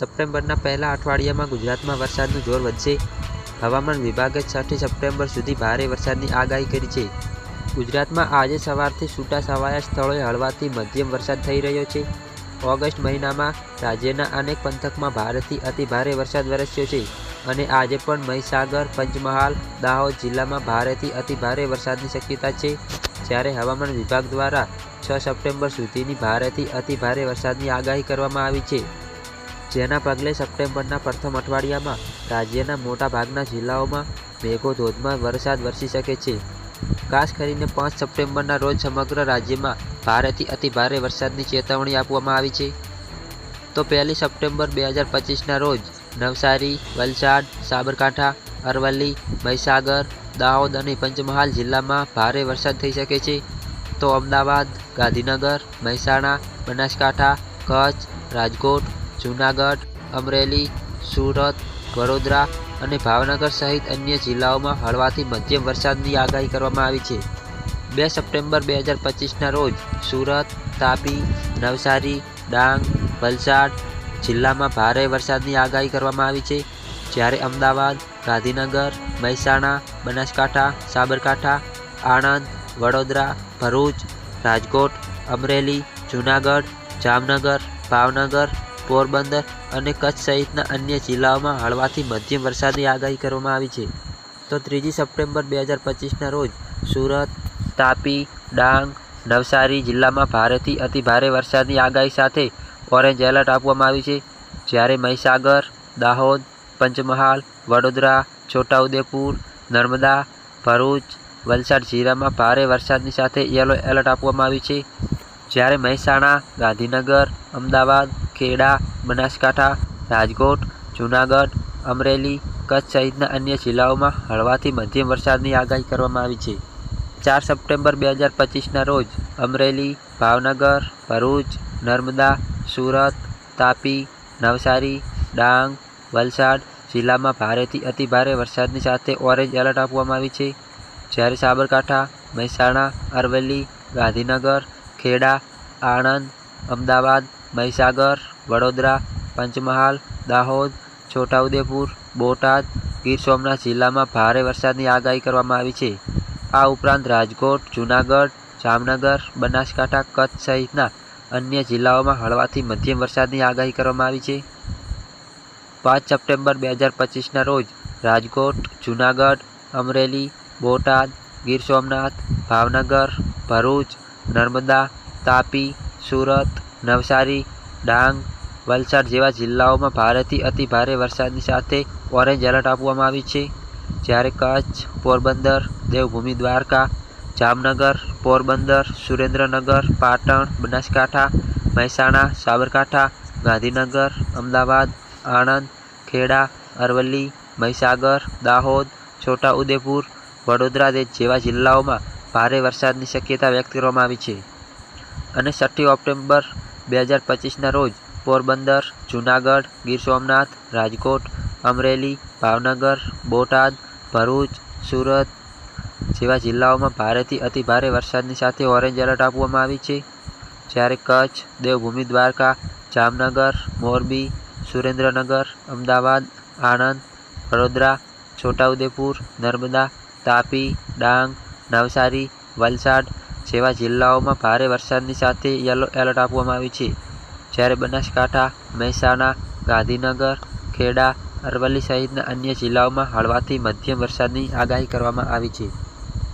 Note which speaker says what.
Speaker 1: સપ્ટેમ્બરના પહેલા અઠવાડિયામાં ગુજરાતમાં વરસાદનું જોર વધશે. હવામાન વિભાગે છઠ્ઠી સપ્ટેમ્બર સુધી ભારે વરસાદની આગાહી કરી છે. ગુજરાતમાં આજે સવારથી છૂટા છવાયા સ્થળોએ હળવાથી મધ્યમ વરસાદ થઈ રહ્યો છે. ઓગસ્ટ મહિનામાં રાજ્યના અનેક પંથકમાં ભારેથી અતિ ભારે વરસાદ વરસ્યો છે અને આજે પણ મહીસાગર, પંચમહાલ, દાહોદ જિલ્લામાં ભારેથી અતિ ભારે વરસાદની શક્યતા છે. જ્યારે હવામાન વિભાગ દ્વારા છ સપ્ટેમ્બર સુધીની ભારેથી અતિ ભારે વરસાદની આગાહી કરવામાં આવી છે. જેના પગલે સપ્ટેમ્બરના પ્રથમ અઠવાડિયામાં રાજ્યના મોટાભાગના જિલ્લાઓમાં મેઘો ધોધમાં વરસાદ વરસી શકે છે. ખાસ કરીને પાંચ સપ્ટેમ્બરના રોજ સમગ્ર રાજ્યમાં ભારેથી અતિ ભારે વરસાદની ચેતવણી આપવામાં આવી છે. તો પહેલી સપ્ટેમ્બર બે હજાર પચીસના રોજ નવસારી, વલસાડ, સાબરકાંઠા, અરવલ્લી, મહીસાગર, દાહોદ અને પંચમહાલ જિલ્લામાં ભારે વરસાદ થઈ શકે છે. તો અમદાવાદ, ગાંધીનગર, મહેસાણા, બનાસકાંઠા, કચ્છ, રાજકોટ જૂનાગઢ, અમરેલી, સુરત, વડોદરા અને ભાવનગર સહિત અન્ય જિલ્લાઓમાં હળવાથી મધ્યમ વરસાદની આગાહી કરવામાં આવી છે. બે સપ્ટેમ્બર બે હજાર પચીસના રોજ સુરત, તાપી, નવસારી, ડાંગ, વલસાડ જિલ્લામાં ભારે વરસાદની આગાહી કરવામાં આવી છે. જ્યારે અમદાવાદ, ગાંધીનગર, મહેસાણા, બનાસકાંઠા, સાબરકાંઠા, આણંદ, વડોદરા, ભરૂચ, રાજકોટ, અમરેલી, જૂનાગઢ, જામનગર, ભાવનગર પોરબંદર અને કચ્છ સહિતના અન્ય જિલ્લાઓમાં હળવાથી મધ્યમ વરસાદની આગાહી કરવામાં આવી છે. તો ત્રીજી સપ્ટેમ્બર બે હજાર પચીસના રોજ સુરત, તાપી, ડાંગ, નવસારી જિલ્લામાં ભારેથી અતિ ભારે વરસાદની આગાહી સાથે ઓરેન્જ એલર્ટ આપવામાં આવ્યું છે. જ્યારે મહીસાગર, દાહોદ, પંચમહાલ, વડોદરા, છોટાઉદેપુર, નર્મદા, ભરૂચ, વલસાડ જિલ્લામાં ભારે વરસાદની સાથે યલો એલર્ટ આપવામાં આવ્યું છે. જ્યારે મહેસાણા, ગાંધીનગર, અમદાવાદ, ખેડા, બનાસકાંઠા, રાજકોટ, જૂનાગઢ, અમરેલી કચ્છ સહિતના અન્ય જિલ્લાઓમાં હળવાથી મધ્યમ વરસાદની આગાહી કરવામાં આવી છે. ચાર સપ્ટેમ્બર બે હજાર પચીસના રોજ અમરેલી, ભાવનગર, ભરૂચ, નર્મદા, સુરત, તાપી, નવસારી, ડાંગ, વલસાડ જિલ્લામાં ભારેથી અતિ ભારે વરસાદની સાથે ઓરેન્જ એલર્ટ આપવામાં આવી છે. જ્યારે સાબરકાંઠા, મહેસાણા, અરવલ્લી, ગાંધીનગર, ખેડા આણંદ, અમદાવાદ, મહીસાગર, વડોદરા, પંચમહાલ, દાહોદ, છોટાઉદેપુર, બોટાદ, ગીર સોમનાથ જિલ્લામાં ભારે વરસાદની આગાહી કરવામાં આવી છે. આ ઉપરાંત રાજકોટ, જૂનાગઢ, જામનગર, બનાસકાંઠા, કચ્છ સહિતના અન્ય જિલ્લાઓમાં હળવાથી મધ્યમ વરસાદની આગાહી કરવામાં આવી છે. પાંચ સપ્ટેમ્બર બે હજાર પચીસના રોજ રાજકોટ, જૂનાગઢ, અમરેલી, બોટાદ, ગીર સોમનાથ, ભાવનગર, ભરૂચ, નર્મદા તાપી, સુરત, નવસારી, ડાંગ, વલસાડ જેવા જિલ્લાઓમાં ભારેથી અતિ ભારે વરસાદની સાથે ઓરેન્જ એલર્ટ આપવામાં આવી છે. જ્યારે કચ્છ, પોરબંદર, દેવભૂમિ, દ્વારકા, જામનગર, પોરબંદર, સુરેન્દ્રનગર, પાટણ, બનાસકાંઠા, મહેસાણા, સાબરકાંઠા, ગાંધીનગર, અમદાવાદ, આણંદ, ખેડા, અરવલ્લી, મહીસાગર, દાહોદ, છોટાઉદેપુર, વડોદરા જેવા જિલ્લાઓમાં ભારે વરસાદની શક્યતા વ્યક્ત કરવામાં આવી છે. અને છઠ્ઠી ઓક્ટોબર બે હજાર પચીસના રોજ પોરબંદર, જૂનાગઢ, ગીર સોમનાથ, રાજકોટ, અમરેલી, ભાવનગર, બોટાદ, ભરૂચ, સુરત જેવા જિલ્લાઓમાં ભારેથી અતિ ભારે વરસાદની સાથે ઓરેન્જ એલર્ટ આપવામાં આવી છે. જ્યારે કચ્છ, દેવભૂમિ, દ્વારકા, જામનગર, મોરબી, સુરેન્દ્રનગર, અમદાવાદ, આણંદ, વડોદરા, છોટાઉદેપુર, નર્મદા, તાપી, ડાંગ, નવસારી, વલસાડ જેવા જિલ્લાઓમાં ભારે વરસાદની સાથે યલો એલર્ટ આપવામાં આવ્યું છે. જ્યારે બનાસકાંઠા, મહેસાણા, ગાંધીનગર, ખેડા, અરવલ્લી સહિતના અન્ય જિલ્લાઓમાં હળવાથી મધ્યમ વરસાદની આગાહી કરવામાં આવી છે.